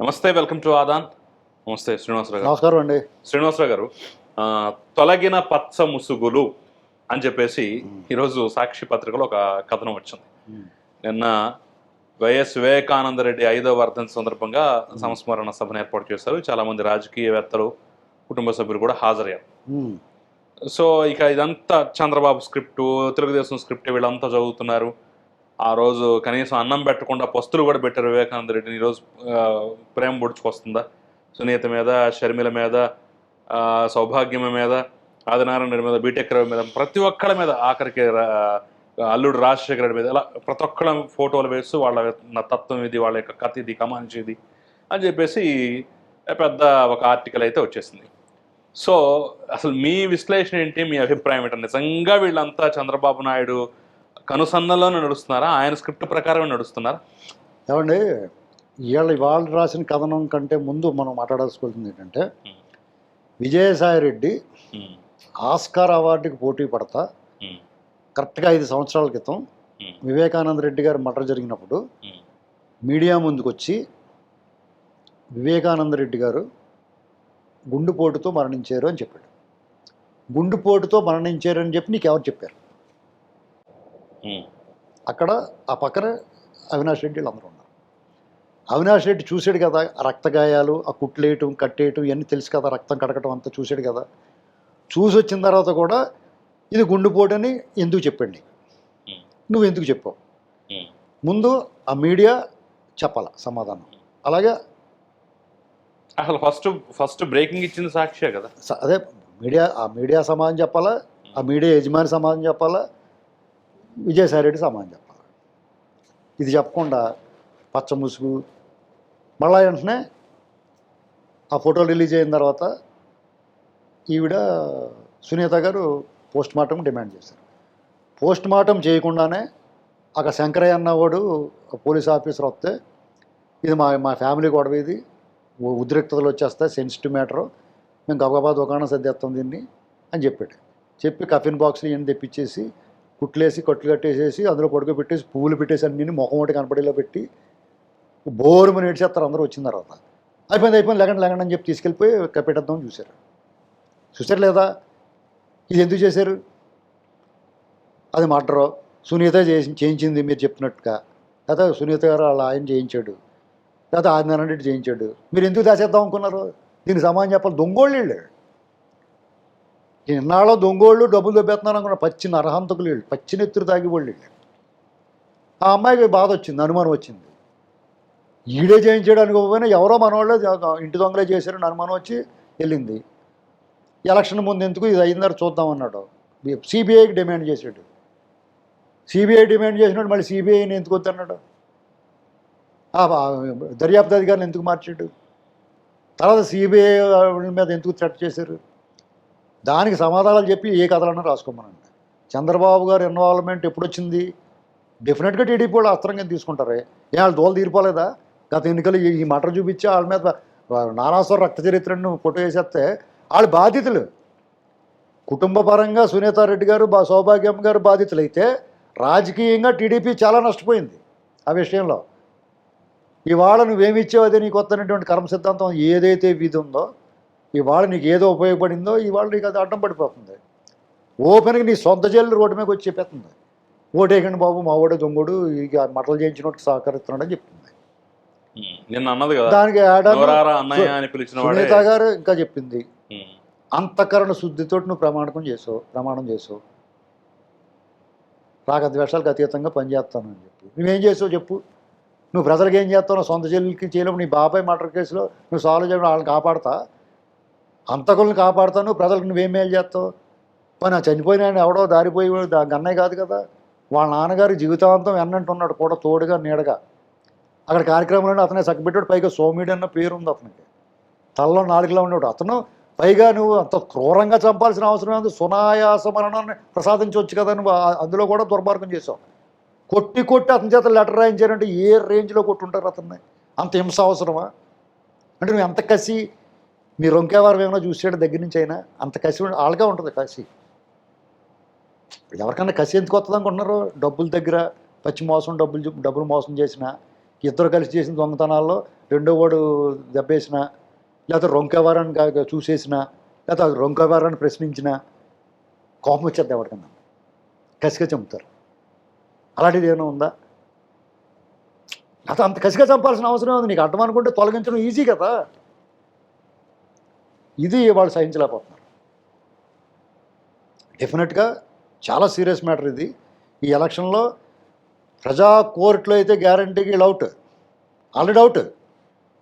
నమస్తే welcome to Aadan. నమస్తే శ్రీనివాసరావు గారు. నమస్కారం అండి శ్రీనివాసరావు గారు తొలగిన పచ్చ ముసుగులు అని చెప్పేసి ఈరోజు సాక్షి పత్రికలో ఒక కథనం వచ్చింది. నిన్న వైఎస్ వివేకానంద రెడ్డి ఐదవ వర్ధంతి సందర్భంగా సంస్మరణ సభను ఏర్పాటు చేశారు. చాలా మంది రాజకీయవేత్తలు కుటుంబ సభ్యులు కూడా హాజరయ్యారు. సో ఇక ఇదంతా చంద్రబాబు స్క్రిప్టు తెలుగుదేశం స్క్రిప్ట్ వీళ్ళంతా చదువుతున్నారు. ఆ రోజు కనీసం అన్నం పెట్టకుండా పస్తులు కూడా పెట్టారు వివేకానంద రెడ్డిని. ఈరోజు ప్రేమ పొడుచుకొస్తుందా సునీత మీద షర్మిల మీద సౌభాగ్యం మీద ఆదినారాయణ రెడ్డి మీద బీటెక్ రవి మీద ప్రతి ఒక్కళ్ళ మీద ఆఖరికి రా- అల్లుడు రాజశేఖర రెడ్డి మీద ఇలా ప్రతి ఒక్కళ్ళ ఫోటోలు వేస్తూ వాళ్ళ తత్వం ఇది వాళ్ళ యొక్క కథ ఇది కమాంచేది అని చెప్పేసి పెద్ద ఒక ఆర్టికల్ అయితే వచ్చేసింది. సో అసలు మీ విశ్లేషణ ఏంటి? మీ అభిప్రాయం ఏంటంటే నిజంగా వీళ్ళంతా చంద్రబాబు నాయుడు కనుసన్నలోనే నడుస్తున్నారా? ఆయన స్క్రిప్ట్ ప్రకారమే నడుస్తున్నారా? ఏమండి ఇవాళ ఇవాళ రాసిన కథనం కంటే ముందు మనం మాట్లాడాల్సుకోవాల్సింది ఏంటంటే విజయసాయి రెడ్డి ఆస్కార్ అవార్డుకి పోటీ పడతా కరెక్ట్గా ఐదు సంవత్సరాల క్రితం వివేకానంద రెడ్డి గారు మర్డర్ జరిగినప్పుడు మీడియా ముందుకు వచ్చి వివేకానంద రెడ్డి గారు గుండెపోటుతో మరణించారు అని చెప్పాడు. గుండెపోటుతో మరణించారు అని చెప్పి నీకు ఎవరు చెప్పారు? అక్కడ ఆ పక్కన అవినాష్ రెడ్డి వీళ్ళందరూ ఉన్నారు. అవినాష్ రెడ్డి చూశాడు కదా ఆ రక్త గాయాలు ఆ కుట్లేయటం కట్టేయటం ఇవన్నీ తెలుసు కదా రక్తం కడగటం అంతా చూశాడు కదా. చూసి వచ్చిన తర్వాత కూడా ఇది గుండెపోటని ఎందుకు చెప్పండి? నువ్వు ఎందుకు చెప్పావు? ముందు ఆ మీడియా చెప్పాల సమాధానం. అలాగే అసలు ఫస్ట్ ఫస్ట్ బ్రేకింగ్ ఇచ్చింది సాక్షియే కదా. అదే మీడియా ఆ మీడియా సమాధానం చెప్పాలా? ఆ మీడియా యజమాని సమాధానం చెప్పాలా? విజయసాయిరెడ్డి సమాధానం చెప్పాలి. ఇది చెప్పకుండా పచ్చ ముసుగు. మళ్ళా వెంటనే ఆ ఫోటో రిలీజ్ అయిన తర్వాత ఈవిడ సునీత గారు పోస్ట్ మార్టం డిమాండ్ చేశారు. పోస్ట్ మార్టం చేయకుండానే అక్కడ శంకరయ్య అన్నవాడు పోలీస్ ఆఫీసర్ వస్తే ఇది మా మా ఫ్యామిలీ గొడవ ఇది ఉద్రిక్తతలు వచ్చేస్తాయి సెన్సిటివ్ మ్యాటరు మేము గబగబా దుకాణం సర్దేస్తాం దీన్ని అని చెప్పాడు. చెప్పి కఫిన్ బాక్స్ ఇవన్నీ తెప్పించేసి కుట్లేసి కట్లు కట్టేసేసి అందులో పడుకో పెట్టేసి పువ్వులు పెట్టేసి అన్ని ముఖం ఒకటి కనపడేలా పెట్టి బోరుమని ఏడ్చేస్తారు అందరూ వచ్చిన తర్వాత. అయిపోయింది అయిపోయింది లెగండి లెగండి అని చెప్పి తీసుకెళ్ళిపోయి కప్పెట్టేద్దాం చూశారు. చూశారు లేదా? ఇది ఎందుకు చేశారు? అది మర్డరు. సునీత చేసి చేయించింది మీరు చెప్పినట్టుగా. లేదా సునీత గారు వాళ్ళ ఆయన చేయించాడు. లేదా ఆదినారాయణ రెడ్డి చేయించాడు. మీరు ఎందుకు దాచేద్దాం అనుకున్నారు? దీనికి సమాధానం చెప్పాలి. దొంగోళ్ళు వెళ్ళాడు ఇన్నాళ్ళు దొంగోళ్ళు డబ్బులు దొబ్బేస్తున్నారు అనుకున్న పచ్చి నరహంతకులు వెళ్ళి పచ్చి నెత్తురు తాగి వాళ్ళు వీళ్ళు. ఆ అమ్మాయికి బాధ వచ్చింది అనుమానం వచ్చింది. ఈడే చేయించడానికి పోయినా ఎవరో మనవాళ్ళే ఇంటి దొంగలే చేశారని అనుమానం వచ్చి వెళ్ళింది. ఎలక్షన్ ముందు ఎందుకు ఇది అయిందని చూద్దాం అన్నాడు. సిబిఐకి డిమాండ్ చేశాడు. సిబిఐ డిమాండ్ చేసినాడు మళ్ళీ సిబిఐని ఎందుకు వద్దన్నాడు? దర్యాప్తు అధికారులు ఎందుకు మార్చాడు? తర్వాత సిబిఐ మీద ఎందుకు థ్రెట్ చేశారు? దానికి సమాధానాలు చెప్పి ఏ కథలన్నా రాసుకోమనండి. చంద్రబాబు గారు ఇన్వాల్వ్మెంట్ ఎప్పుడు వచ్చింది డెఫినెట్గా టీడీపీ వాళ్ళు అస్త్రంగా తీసుకుంటారే. ఏ వాళ్ళు దోలు తీరిపోలేదా? గత ఎన్నికలు ఈ- మటర్ చూపించి వాళ్ళ మీద నానాస్వర రక్త చరిత్రను ఫోటో వేసేస్తే వాళ్ళు బాధితులు. కుటుంబ పరంగా సునీతారెడ్డి గారు బా సౌభాగ్యం గారు బాధితులైతే రాజకీయంగా టీడీపీ చాలా నష్టపోయింది ఆ విషయంలో. ఇవాళ నువ్వేమిచ్చావు అదే నీకు వస్తున్నటువంటి కర్మ సిద్ధాంతం ఏదైతే విధి ఉందో ఇవాళ నీకు ఏదో ఉపయోగపడిందో ఇవాళ నీకు అది అడ్డం పడిపోతుంది. ఓపెన్గా నీ సొంత జైలు రోడ్డు మీద వచ్చి చెప్పేస్తుంది. ఓటేకండి బాబు మా ఓడే దొంగడు ఇక మటలు చేయించినట్టు సహకరిస్తున్నాడని చెప్తుంది. ఉమ్, నిన్న అన్నది కదా దానికి సునీత గారు ఇంకా చెప్పింది. అంతఃకరణ శుద్ధితోటి నువ్వు ప్రమాణకం చేసావు ప్రమాణం చేసావు రాగద్వేషాలకు అతీతంగా పనిచేస్తాను అని చెప్పి. నువ్వేం చేసావు చెప్పు. నువ్వు ప్రజలకు ఏం చేస్తావు సొంత చెల్లికి చేయలేము నీ బాబాయ్ మర్డర్ కేసులో నువ్వు సాల్వ్ చేయడం వాళ్ళని కాపాడతా. అంతకుల్ని కాపాడుతాను ప్రజలకు నువ్వేం మేలు చేస్తావు? పని ఆ చనిపోయిన ఎవడో దారిపోయి గన్నయ్య కాదు కదా? వాళ్ళ నాన్నగారు జీవితాంతం ఎన్నంటున్నాడు కూడా తోడుగా నీడగా. అక్కడ కార్యక్రమంలో అతనే సగ్గబెట్టాడు పైగా సోమిడి అన్న పేరు ఉంది అతనికి. తలలో నాలుగులో ఉండేవాడు. అతను పైగా నువ్వు అంత క్రూరంగా చంపాల్సిన అవసరం ఉంది సునాయాస మరణాన్ని ప్రసాదించవచ్చు కదా నువ్వు. అందులో కూడా దుర్మార్గం చేసావు కొట్టి కొట్టి అతని చేత లెటర్ రాయించారంటే ఏ రేంజ్లో కొట్టుంటారు అతన్ని? అంత హింస అవసరమా? అంటే నువ్వు ఎంత కసి మీ రొంకేవారం ఏమైనా చూసాడు దగ్గర నుంచి అయినా అంత కసి వాళ్ళగా ఉంటుంది కసి. ఎవరికన్నా కసి ఎందుకు వస్తుంది అనుకుంటున్నారు? డబ్బుల దగ్గర పచ్చి మోసం డబ్బులు డబ్బులు మోసం చేసిన ఇద్దరు కలిసి చేసిన దొంగతనాల్లో రెండో వాడు దెబ్బేసిన లేకపోతే రొంకేవారాన్ని కా- చూసేసిన లేకపోతే రొంకెవరాన్ని ప్రశ్నించిన కోపం వచ్చేది ఎవరికన్నా? కసిగా చంపుతారు. అలాంటిది ఏమైనా ఉందా? లేకపోతే అంత కసిగా చంపాల్సిన అవసరం ఉంది నీకు అడ్డం అనుకుంటే తొలగించడం ఈజీ కదా. ఇది వాళ్ళు సహించలేకపోతున్నారు. డెఫినెట్గా చాలా సీరియస్ మ్యాటర్ ఇది. ఈ ఎలక్షన్లో ప్రజా కోర్టులో అయితే గ్యారంటీకి వీళ్ళు అవుట్ ఆల్రెడీ అవుట్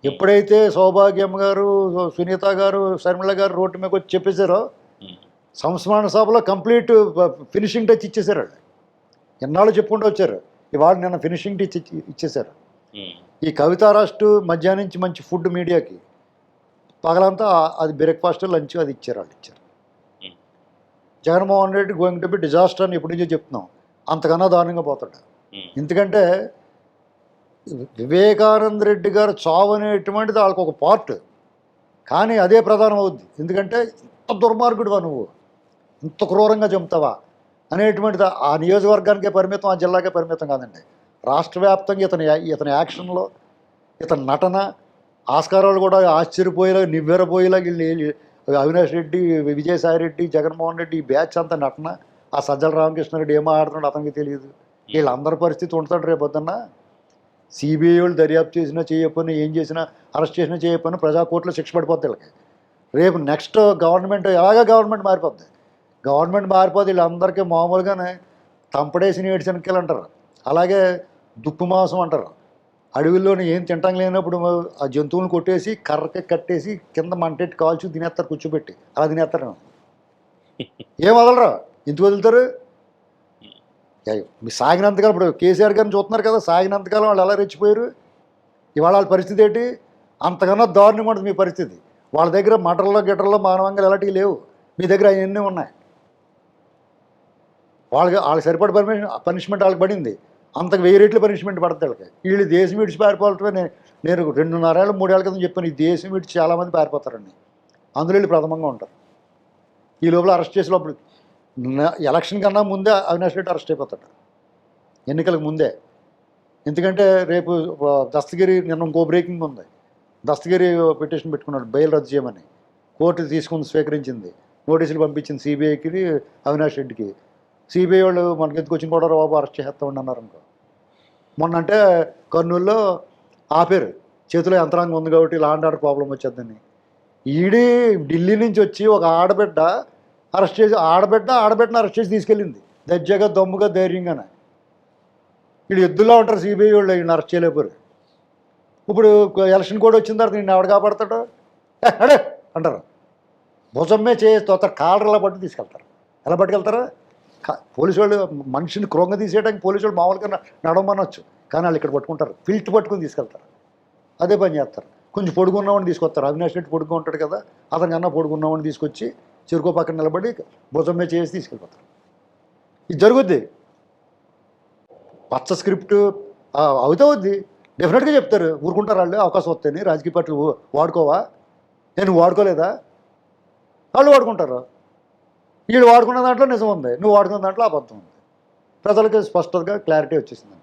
ఎప్పుడైతే సౌభాగ్యం గారు సునీత గారు శర్మిల గారు రోడ్డు మీద వచ్చి చెప్పేశారో ఉమ్. సంస్మరణ సభలో కంప్లీట్ ఫినిషింగ్ టచ్ ఇచ్చేశారు వాళ్ళు. ఎన్నాళ్ళు చెప్పుకుంటూ వచ్చారు. ఇవాళ నిన్న ఫినిషింగ్ టచ్ ఇచ్చి- ఇచ్చేశారు. ఉమ్. ఈ కవితా రాష్ట్ర మధ్యాహ్నం నుంచి మంచి ఫుడ్ మీడియాకి పగలంతా అది బ్రేక్ఫాస్ట్ లంచ్ అది ఇచ్చారు వాళ్ళు ఇచ్చారు. Hmm. Jaganmohan Reddy going to be disaster అని ఎప్పటి నుంచో చెప్తున్నాం. అంతకన్నా దారుణంగా పోతాడు. ఉమ్. ఎందుకంటే వివేకానంద రెడ్డి గారు చావు అనేటువంటిది వాళ్ళకి ఒక పార్ట్ కానీ అదే ప్రధానం అవుద్ది. ఎందుకంటే ఇంత దుర్మార్గుడువా నువ్వు. ఇంత క్రూరంగా చంపుతావా? అనేటువంటిది ఆ నియోజకవర్గానికే పరిమితం ఆ జిల్లాకే పరిమితం కాదండి. రాష్ట్ర వ్యాప్తంగా ఇతని ఇతని యాక్షన్లో ఇతని నటన ఆస్కారాలు కూడా ఆశ్చర్యపోయేలా నివ్వెరపోయేలా వీళ్ళు అవినాష్ రెడ్డి విజయసాయి రెడ్డి జగన్మోహన్ రెడ్డి ఈ బ్యాచ్ అంతా నటన. ఆ సజ్జల రామకృష్ణారెడ్డి ఏమో ఆడుతున్నాడు అతనికి తెలియదు. వీళ్ళందరి పరిస్థితి ఉంటాడు రేపు పొద్దున్న సిబిఐ వాళ్ళు దర్యాప్తు చేసినా చేయకపోయినా ఏం చేసినా అరెస్ట్ చేసినా చేయకపోయినా ప్రజాకోర్టులో శిక్ష పడిపోద్ది వీళ్ళకి. రేపు నెక్స్ట్ గవర్నమెంట్ ఎలాగ గవర్నమెంట్ మారిపోద్ది? గవర్నమెంట్ మారిపోతే వీళ్ళందరికీ మామూలుగానే తంపడేసి నేడు శనక్కాయలు అంటారు అలాగే దుప్పు మాంసం అంటారు. అడవిలోనే ఏం తింటాం లేనప్పుడు ఆ జంతువులను కొట్టేసి కర్రకి కట్టేసి కింద మంటెట్టి కాల్చి తినేస్తారు కూర్చోబెట్టి. అలా తినేస్తారు ఏం వదలరా? ఎందుకు వదులుతారు? మీ సాగినంతకాలం ఇప్పుడు కేసీఆర్ గారిని చూస్తున్నారు కదా సాగినంతకాలం వాళ్ళు ఎలా రెచ్చిపోయారు? ఇవాళ వాళ్ళ పరిస్థితి ఏంటి? అంతకన్నా దారుణంగా ఉంటుంది మీ పరిస్థితి. వాళ్ళ దగ్గర మటర్లో గిటర్లో మానవంగా ఎలాంటివి లేవు. మీ దగ్గర అవన్నీ ఉన్నాయి. వాళ్ళకి వాళ్ళకి సరిపడ పర్మిషన్ పనిష్మెంట్ వాళ్ళకి పడింది. అంతకు వెయ్యి రెట్లు పనిష్మెంట్ పడుతుంది వాళ్ళకి. వీళ్ళు దేశం విడిచి పారిపోవటమే నేను రెండున్నరేళ్ళు మూడేళ్ళ క్రితం చెప్పాను ఈ దేశం విడిచి చాలామంది పారిపోతారండి. అందులో వీళ్ళు ప్రథమంగా ఉంటారు. ఈ లోపల అరెస్ట్ చేసే లోపల ఎలక్షన్ కన్నా ముందే అవినాష్ రెడ్డి అరెస్ట్ అయిపోతాడు. ఎన్నికలకు ముందే. ఎందుకంటే రేపు దస్తగిరి నిన్న ఇంకో బ్రేకింగ్ ఉంది. దస్తగిరి పిటిషన్ పెట్టుకున్నాడు బెయిల్ రద్దు చేయమని. కోర్టు తీసుకుని స్వీకరించింది. నోటీసులు పంపించింది సిబిఐకి అవినాష్ రెడ్డికి. సిబిఐ వాళ్ళు మనకి ఎందుకు వచ్చిన కూడా బాబు అరెస్ట్ చేస్తామండి అన్నారు అనుకో. మొన్న అంటే కర్నూలులో ఆపారు. చేతిలో యంత్రాంగం ఉంది కాబట్టి లాండ్ ఆర్డర్ ప్రాబ్లం వచ్చేద్దని. ఈడీ ఢిల్లీ నుంచి వచ్చి ఒక ఆడబిడ్డ అరెస్ట్ చేసి ఆడబిడ్డ ఆడబిడ్డను అరెస్ట్ చేసి తీసుకెళ్ళింది. దర్జాగా దమ్ముగా ధైర్యంగానే. వీడు ఎద్దులా ఉంటారు సిబిఐ వాళ్ళు ఈయన అరెస్ట్ చేయలేపారు ఇప్పుడు ఎలక్షన్ కూడా వచ్చిన తర్వాత నేను ఎవడు కాపాడతాడు? అడే అంటారు. భుజమ్మే చేసి తోతారు కాలర్ ఎలా పట్టు తీసుకెళ్తారు. ఎలా పట్టుకెళ్తారు? పోలీసు వాళ్ళు మనిషిని క్రొంగ తీసేయడానికి పోలీసు వాళ్ళు మామూలుగా నడవమనొచ్చు. కానీ వాళ్ళు ఇక్కడ పట్టుకుంటారు. ఫిల్ట్ పట్టుకుని తీసుకెళ్తారు. అదే పని చేస్తారు. కొంచెం పొడుగున్నవాడిని తీసుకొస్తారు. అవినాష్ రెడ్డి పొడుగు ఉంటాడు కదా అతని కన్నా పొడుగున్నవాడిని తీసుకొచ్చి చెరుకు పక్కన నిలబడి భుజం మీద చేసి తీసుకెళ్ళిపోతారు. ఇది జరుగుద్ది. పచ్చ స్క్రిప్ట్ అవుతా వద్ది డెఫినెట్గా చెప్తారు. ఊరుకుంటారు వాళ్ళు. అవకాశం వస్తాయని రాజకీయ పార్టీలు వాడుకోవా? నేను వాడుకోలేదా? వాళ్ళు వాడుకుంటారు. వీళ్ళు వాడుకున్న దాంట్లో నిజం ఉంది. నువ్వు వాడుకున్న దాంట్లో అబద్ధం ఉంది. ప్రజలకు స్పష్టతగా క్లారిటీ వచ్చేసింది